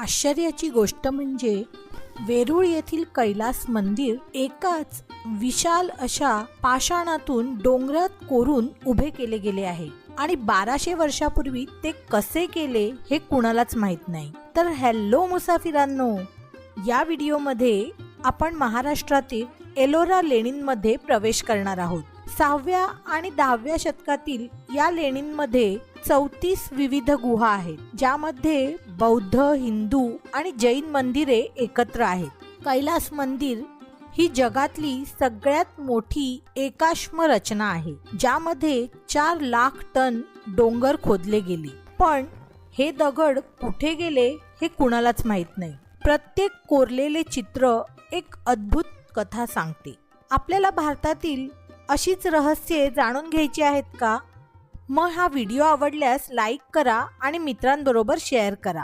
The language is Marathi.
आश्चर्याची गोष्ट म्हणजे वेरूळ येथील कैलास मंदिर एकाच विशाल अशा पाषाणातून डोंगरात कोरून उभे केले गेले आहे. आणि बाराशे वर्षापूर्वी ते कसे केले हे कुणालाच माहीत नाही. तर हॅलो मुसाफिरांनो या व्हिडिओमध्ये आपण महाराष्ट्रातील एलोरा लेणींमध्ये प्रवेश करणार आहोत. सहाव्या आणि दहाव्या शतकातील या लेणींमध्ये चौतीस विविध गुहा आहेत ज्यामध्ये बौद्ध हिंदू आणि जैन मंदिरे एकत्र आहेत. कैलास मंदिर ही जगातली सगळ्यात मोठी एकाश्म रचना आहे ज्यामध्ये चार लाख टन डोंगर खोदले गेले. पण हे दगड कुठे गेले हे कुणालाच माहीत नाही. प्रत्येक कोरलेले चित्र एक अद्भुत कथा सांगते. आपल्याला भारतातील अशीच रहस्ये जाणून घ्यायची आहेत का? मग हा व्हिडिओ आवडल्यास लाईक करा आणि मित्रांबरोबर शेअर करा.